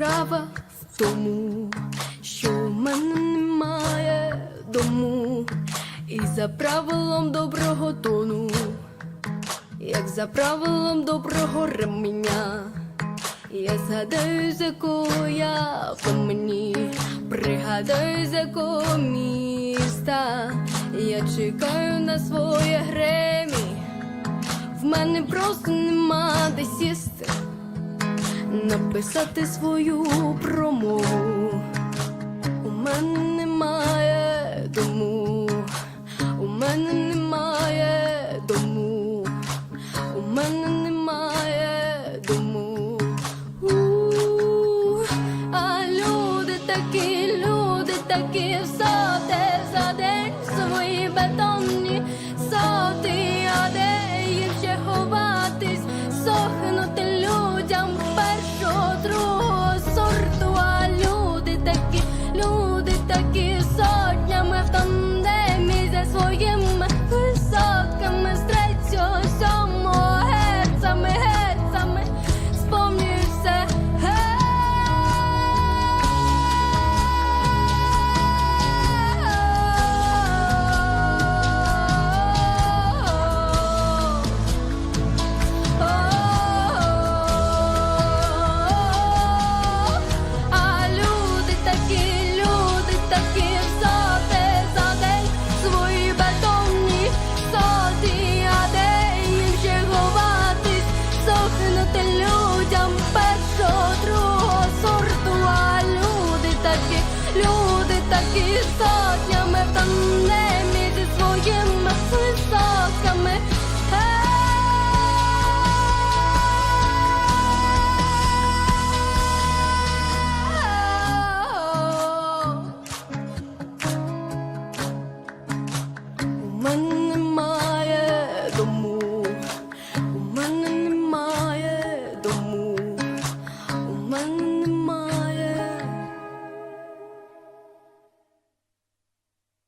справа в тому, що в мене немає дому, і за правилом доброго тону, як за правилом доброго ремня, я згадаю, з якого я по мені, пригадаю, з якого міста, я чекаю на своє гремі. В мене просто нема де сісти, написати свою промову. У мене немає дому, у мене немає дому, у мене немає дому. У, а люди такі, люди такі, всоте люди такі сотнями в тандемі зі своїми свисоками. У мене